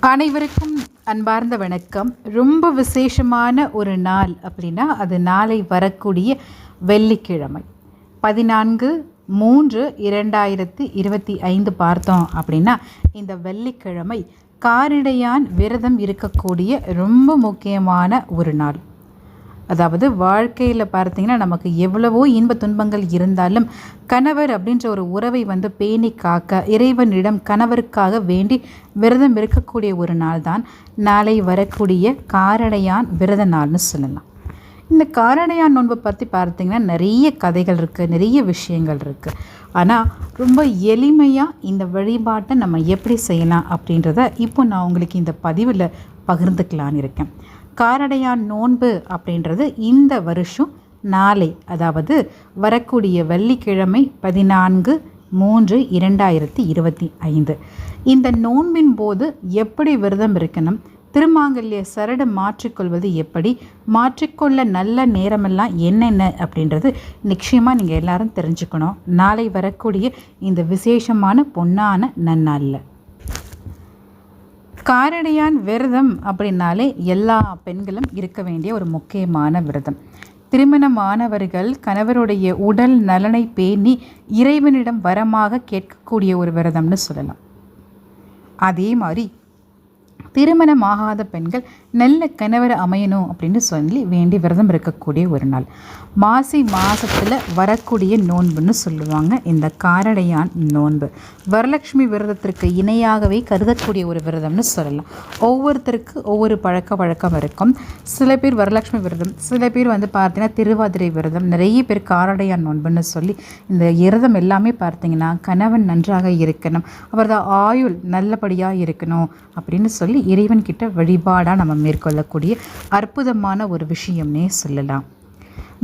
அனைவருக்கும் அன்பார்ந்த வணக்கம். ரொம்ப விசேஷமான ஒரு நாள் அப்படின்னா அது நாளை வரக்கூடிய வெள்ளிக்கிழமை. பதினான்கு மூன்று இரண்டாயிரத்தி இருபத்தி ஐந்து பார்த்தோம் அப்படின்னா இந்த வெள்ளிக்கிழமை காரிடையான் விரதம் இருக்கக்கூடிய ரொம்ப முக்கியமான ஒரு நாள். அதாவது வாழ்க்கையில் பார்த்தீங்கன்னா நமக்கு எவ்வளவோ இன்ப துன்பங்கள் இருந்தாலும் கணவர் அப்படின்ற ஒரு உறவை வந்து பேணி காக்க இறைவனிடம் கணவருக்காக வேண்டி விரதம் இருக்கக்கூடிய ஒரு நாள் தான் நாளை வரக்கூடிய காரடையான் விரத நாள்னு சொல்லலாம். இந்த காரடையான் நோன்பை பற்றி பார்த்திங்கன்னா நிறைய கதைகள் இருக்குது நிறைய விஷயங்கள் இருக்குது ஆனால் ரொம்ப எளிமையாக இந்த வழிபாட்டை நம்ம எப்படி செய்யலாம் அப்படின்றத இப்போ நான் உங்களுக்கு இந்த பதிவில் பகிர்ந்துக்கலான்னு இருக்கேன். காரடையான் நோன்பு அப்படின்றது இந்த வருஷம் நாளை அதாவது வரக்கூடிய வெள்ளிக்கிழமை பதினான்கு மூன்று இரண்டாயிரத்தி இருபத்தி ஐந்து. இந்த நோன்பின் போது எப்படி விரதம் இருக்கணும்? திருமாங்கல்ய சரடு மாற்றிக்கொள்வது எப்படி? மாற்றிக்கொள்ள நல்ல நேரமெல்லாம் என்னென்ன அப்படின்றது நிச்சயமாக நீங்கள் எல்லாரும் தெரிஞ்சுக்கணும். நாளை வரக்கூடிய இந்த விசேஷமான பொன்னான நன்னாளில். காரடையான் விரதம் அப்படின்னாலே எல்லா பெண்களும் இருக்க வேண்டிய ஒரு முக்கியமான விரதம். திருமணமானவர்கள் கணவருடைய உடல் நலனை பேணி இறைவனிடம் வரமாக கேட்கக்கூடிய ஒரு விரதம்னு சொல்லலாம். அதே மாதிரி திருமணமாகாத பெண்கள் நல்ல கணவர் அமையணும் அப்படின்னு சொல்லி வேண்டி விரதம் இருக்கக்கூடிய ஒரு நாள். மாசி மாதத்தில் வரக்கூடிய நோன்புன்னு சொல்லுவாங்க. இந்த காரடையான் நோன்பு. வரலட்சுமி விரதத்திற்கு இணையாகவே கருதக்கூடிய ஒரு விரதம்னு சொல்லலாம். ஒவ்வொருத்தருக்கு ஒவ்வொரு பழக்க வழக்கம் இருக்கும். சில பேர் வரலட்சுமி விரதம் சில பேர் வந்து பார்த்தீங்கன்னா திருவாதிரை விரதம் நிறைய பேர் காரடையான் நோன்புன்னு சொல்லி இந்த விரதம் எல்லாமே பார்த்தீங்கன்னா கணவன் நன்றாக இருக்கணும். அவரது ஆயுள் நல்லபடியாக இருக்கணும் அப்படின்னு சொல்லி இறைவன்கிட்ட வழிபாடாக நம்ம மேற்கொள்ளக்கூடிய அற்புதமான ஒரு விஷயம்னே சொல்லலாம்.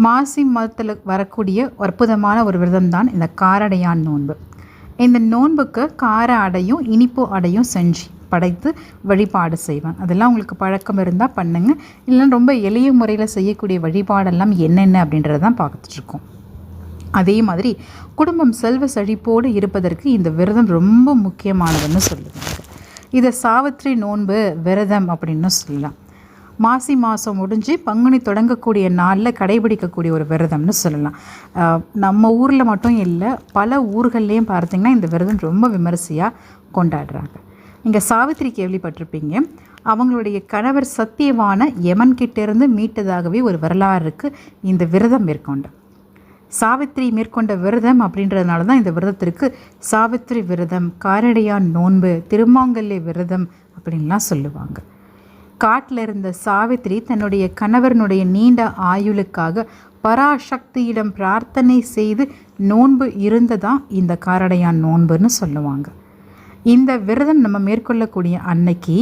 மாசி மாதத்தில் வரக்கூடிய அற்புதமான ஒரு விரதம் தான் இந்த காரடையான் நோன்பு. இந்த நோன்புக்கு கார அடையும் இனிப்பு அடையும் செஞ்சு படைத்து வழிபாடு செய்வேன். அதெல்லாம் உங்களுக்கு பழக்கம் இருந்தால் பண்ணுங்கள் இல்லைன்னா ரொம்ப எளிய முறையில் செய்யக்கூடிய வழிபாடெல்லாம் என்னென்ன அப்படின்றத தான் பார்த்துட்ருக்கோம் அதே மாதிரி குடும்பம் செல்வ செழிப்போடு இருப்பதற்கு இந்த விரதம் ரொம்ப முக்கியமானதுன்னு சொல்லுவாங்க. இதை சாவித்திரி நோன்பு விரதம் அப்படின்னு சொல்லலாம். மாசி மாதம் முடிஞ்சு பங்குனி தொடங்கக்கூடிய நாளில் கடைபிடிக்கக்கூடிய ஒரு விரதம்னு சொல்லலாம். நம்ம ஊரில் மட்டும் இல்லை பல ஊர்கள்லேயும் பார்த்திங்கன்னா இந்த விரதம் ரொம்ப விமரிசையாக கொண்டாடுறாங்க. நீங்கள் சாவித்திரி கேள்விப்பட்டிருப்பீங்க அவங்களுடைய கணவர் சத்தியவான யமன்கிட்டேருந்து மீட்டதாகவே ஒரு வரலாறு இருக்குது இந்த விரதம் மேற்கொண்டு சாவித்திரி மேற்கொண்ட விரதம் அப்படின்றதுனால தான் இந்த விரதத்திற்கு சாவித்திரி விரதம் காரடையான் நோன்பு திருமாங்கல்ய விரதம் அப்படின்லாம் சொல்லுவாங்க. காட்டில் இருந்த சாவித்திரி தன்னுடைய கணவரனுடைய நீண்ட ஆயுளுக்காக பராசக்தியிடம் பிரார்த்தனை செய்து நோன்பு இருந்ததா இந்த காரடையான் நோன்புன்னு சொல்லுவாங்க. இந்த விரதம் நம்ம மேற்கொள்ளக்கூடிய அன்னைக்கு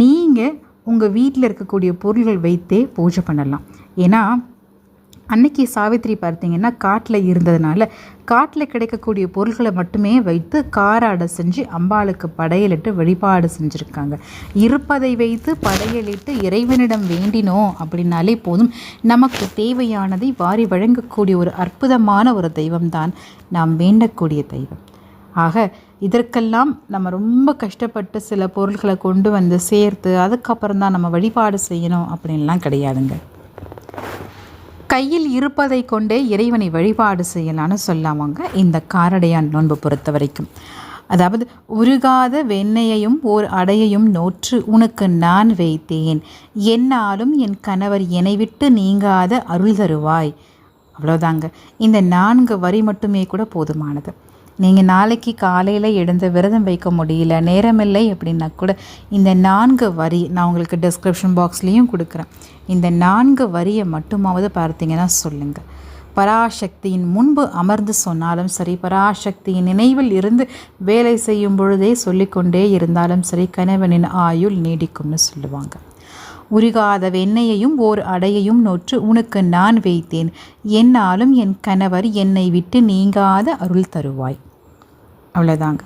நீங்கள் உங்கள் வீட்டில் இருக்கக்கூடிய பொருள்கள் வைத்தே பூஜை பண்ணலாம். ஏன்னா அன்னைக்கு சாவித்திரி பார்த்தீங்கன்னா காட்டில் இருந்ததுனால காட்டில் கிடைக்கக்கூடிய பொருள்களை மட்டுமே வைத்து காராடை செஞ்சு அம்பாளுக்கு படையலிட்டு வழிபாடு செஞ்சுருக்காங்க. இருப்பதை வைத்து படையலிட்டு இறைவனிடம் வேண்டினோம் அப்படின்னாலே போதும். நமக்கு தேவையானதை வாரி வழங்கக்கூடிய ஒரு அற்புதமான ஒரு தெய்வம்தான் நாம் வேண்டக்கூடிய தெய்வம். ஆக இதற்கெல்லாம் நம்ம ரொம்ப கஷ்டப்பட்டு சில பொருள்களை கொண்டு வந்து சேர்த்து அதுக்கப்புறம் தான் நம்ம வழிபாடு செய்யணும் அப்படின்லாம் கிடையாதுங்க. கையில் இருப்பதை கொண்டே இறைவனை வழிபாடு செய்யலான்னு சொல்லாமங்க இந்த காரடையான் நோன்பு பொறுத்த வரைக்கும். அதாவது உருகாத வெண்ணையையும் ஓர் அடையையும் நோற்று உனக்கு நான் வைத்தேன். என்னாலும் என் கணவர் என்னை விட்டு நீங்காத அருள் தருவாய். அவ்வளோதாங்க இந்த நான்கு வரி மட்டுமே கூட போதுமானது. நீங்கள் நாளைக்கு காலையில் எழுந்து விரதம் வைக்க முடியல நேரமில்லை அப்படின்னா கூட இந்த நான்கு வரி நான் உங்களுக்கு டிஸ்கிரிப்ஷன் பாக்ஸ்லேயும் கொடுக்குறேன். இந்த நான்கு வரியை மட்டுமாவது பார்த்தீங்கன்னா சொல்லுங்கள் பராசக்தியின் முன்பு அமர்ந்து சொன்னாலும் சரி பராசக்தியின் நினைவில் இருந்து வேலை செய்யும் பொழுதே சொல்லிக்கொண்டே இருந்தாலும் சரி கணவனின் ஆயுள் நீடிக்கும்னு சொல்லுவாங்க. உருகாத வெண்ணையையும் ஓர் அடையையும் நோற்று உனக்கு நான் வைத்தேன். என்னாலும் என் கணவர் என்னை விட்டு நீங்காத அருள் தருவாய். அவ்வளோதாங்க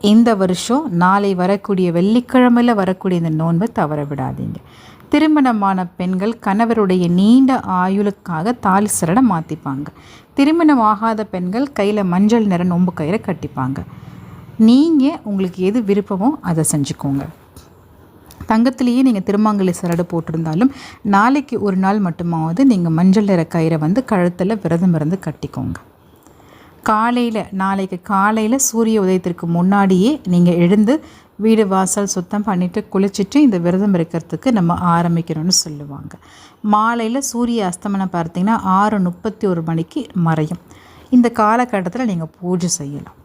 இந்த வருஷம் நாளை வரக்கூடிய வெள்ளிக்கிழமையில் வரக்கூடிய இந்த நோன்பை தவற விடாதீங்க. திருமணமான பெண்கள் கணவருடைய நீண்ட ஆயுளுக்காக தாலி சரடை மாற்றிப்பாங்க திருமணம் ஆகாத பெண்கள் கையில் மஞ்சள் நிற நோம்பு கயிறை கட்டிப்பாங்க. நீங்கள் உங்களுக்கு எது விருப்பமோ அதை செஞ்சுக்கோங்க. தங்கத்திலேயே நீங்கள் திருமாங்கலி சரடு போட்டிருந்தாலும் நாளைக்கு ஒரு நாள் மட்டுமாவது நீங்கள் மஞ்சள் நிற கயிறை வந்து கழுத்தில் விரதம் இருந்து கட்டிக்கோங்க. காலையில் நாளைக்கு காலையில் சூரிய உதயத்திற்கு முன்னாடியே நீங்கள் எழுந்து வீடு வாசல் சுத்தம் பண்ணிவிட்டு குளிச்சுட்டு இந்த விரதம் இருக்கிறதுக்கு நம்ம ஆரம்பிக்கணும்னு சொல்லுவாங்க. மாலையில் சூரிய அஸ்தமனம் பார்த்தீங்கன்னா ஆறு முப்பத்தி ஒரு மணிக்கு மறையும். இந்த காலகட்டத்தில் நீங்கள் பூஜை செய்யலாம்.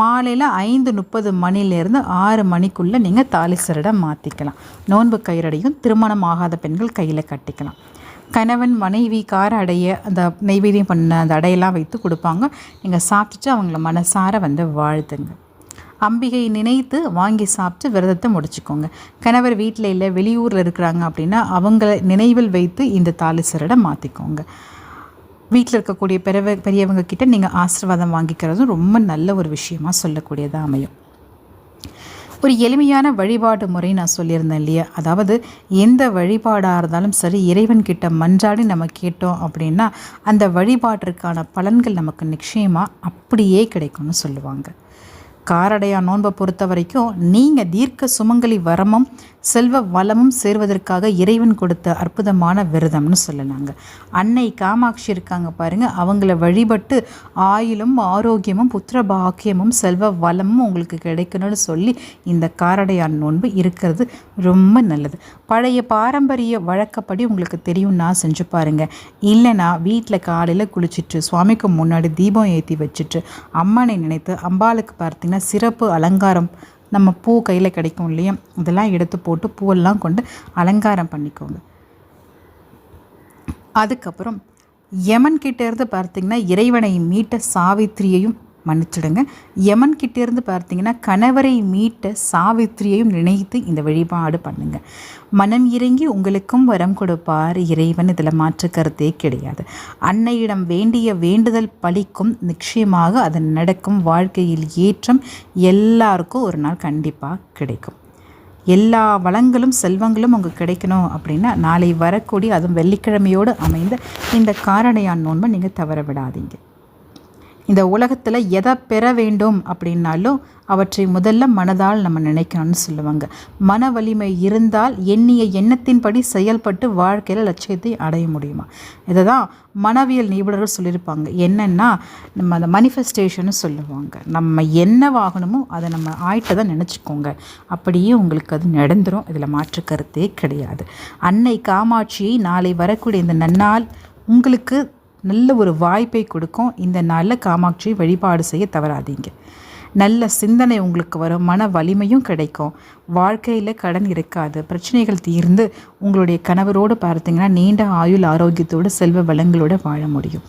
மாலையில் ஐந்து முப்பது மணிலேருந்து ஆறு மணிக்குள்ளே நீங்கள் தாலி மாற்றிக்கலாம் நோன்பு கயிறடையும் திருமணம் ஆகாத பெண்கள் கையில் கட்டிக்கலாம். கணவன் மனைவி கார அடைய அந்த நெய்வேதியம் பண்ண அந்த அடையெல்லாம் வைத்து கொடுப்பாங்க. நீங்கள் சாப்பிட்டுட்டு அவங்கள மனசார வந்து வாழ்த்துங்க. அம்பிகையை நினைத்து வாங்கி சாப்பிட்டு விரதத்தை முடிச்சுக்கோங்க. கணவர் வீட்டில் இல்லை வெளியூரில் இருக்கிறாங்க அப்படின்னா அவங்கள நினைவில் வைத்து இந்த தாலி சரடை மாற்றிக்கோங்க வீட்டில் இருக்கக்கூடிய பெரியவ பெரியவங்க கிட்ட நீங்கள் ஆசீர்வாதம் வாங்கிக்கிறதும் ரொம்ப நல்ல ஒரு விஷயமாக சொல்லக்கூடியதாக அமையும். ஒரு எளிமையான வழிபாடு முறை நான் சொல்லியிருந்தேன் இல்லையா? அதாவது எந்த வழிபாடாக இருந்தாலும் சரி இறைவன் கிட்ட மன்றாடி நம்ம கேட்டோம் அப்படின்னா அந்த வழிபாட்டிற்கான பலன்கள் நமக்கு நிச்சயமாக அப்படியே கிடைக்கும்னு சொல்லுவாங்க. காரடையா நோன்பை பொறுத்த வரைக்கும் நீங்கள் தீர்க்க சுமங்கலி வரமும் செல்வ வளமும் சேர்வதற்காக இறைவன் கொடுத்த அற்புதமான விரதம்னு சொல்லலாங்க. அன்னை காமாட்சி இருக்காங்க பாருங்கள் அவங்கள வழிபட்டு ஆயுளும் ஆரோக்கியமும் புத்திர பாக்கியமும் செல்வ வளமும் உங்களுக்கு கிடைக்கணும்னு சொல்லி இந்த காரடையான் நோன்பு இருக்கிறது ரொம்ப நல்லது. பழைய பாரம்பரிய வழக்கப்படி உங்களுக்கு தெரியும்னா செஞ்சு பாருங்கள் இல்லைனா வீட்டில் காலையில் குளிச்சுட்டு சுவாமிக்கு முன்னாடி தீபம் ஏற்றி வச்சுட்டு அம்மனை நினைத்து அம்பாளுக்கு பார்த்தீங்கன்னா பார்த்திங்கன்னா சிறப்பு அலங்காரம் நம்ம பூ கையில் கிடைக்கும் இல்லையா? இதெல்லாம் எடுத்து போட்டு பூவெல்லாம் கொண்டு அலங்காரம் பண்ணிக்கோங்க. அதுக்கப்புறம் யமன் கிட்டேருந்து பார்த்திங்கன்னா இறைவனை மீட்ட சாவித்திரியையும் மன்னிச்சிடுங்க. யமன் கிட்டேருந்து பார்த்தீங்கன்னா கணவரை மீட்ட சாவித்திரியையும் நினைத்து இந்த வழிபாடு பண்ணுங்க. மனம் இறங்கி உங்களுக்கும் வரம் கொடுப்பார். இறைவன் இதில் மாற்று கருத்தே கிடையாது. அன்னையிடம் வேண்டிய வேண்டுதல் பழிக்கும் நிச்சயமாக அது நடக்கும். வாழ்க்கையில் ஏற்றம் எல்லாருக்கும் ஒரு நாள் கண்டிப்பாக கிடைக்கும். எல்லா வளங்களும் செல்வங்களும் உங்களுக்கு கிடைக்கணும் அப்படின்னா நாளை வரக்கூடிய அதுவும் வெள்ளிக்கிழமையோடு அமைந்த இந்த காரணையான் நோன்பை நீங்கள் தவற விடாதீங்க. இந்த உலகத்தில் எதை பெற வேண்டும் அப்படின்னாலும் அவற்றை முதல்ல மனதால் நம்ம நினைக்கணும்னு சொல்லுவாங்க. மன வலிமை இருந்தால் எண்ணிய எண்ணத்தின்படி செயல்பட்டு வாழ்க்கையில் லட்சியத்தை அடைய முடியுமா? இதை தான் மனவியல் நிபுணர்கள் சொல்லியிருப்பாங்க. என்னென்னா நம்ம அந்த மனிஃபெஸ்டேஷன்னு சொல்லுவாங்க. நம்ம என்ன வாகனமோ அதை நம்ம ஆயிட்ட தான் நினச்சிக்கோங்க. அப்படியே உங்களுக்கு அது நடந்துடும் இதில் மாற்று கருத்தே கிடையாது. அன்னை காமாட்சியை நாளை வரக்கூடிய இந்த நன்னால் உங்களுக்கு நல்ல ஒரு வாய்ப்பை கொடுக்கும். இந்த நல்ல காமாட்சி வழிபாடு செய்ய தவறாதீங்க. நல்ல சிந்தனை உங்களுக்கு வரும். மன வலிமையும் கிடைக்கும். வாழ்க்கையில் கடன் இருக்காது. பிரச்சனைகள் தீர்ந்து உங்களுடைய கணவரோடு பார்த்தீங்கன்னா நீண்ட ஆயுள் ஆரோக்கியத்தோடு செல்வ வளங்களோடு வாழ முடியும்.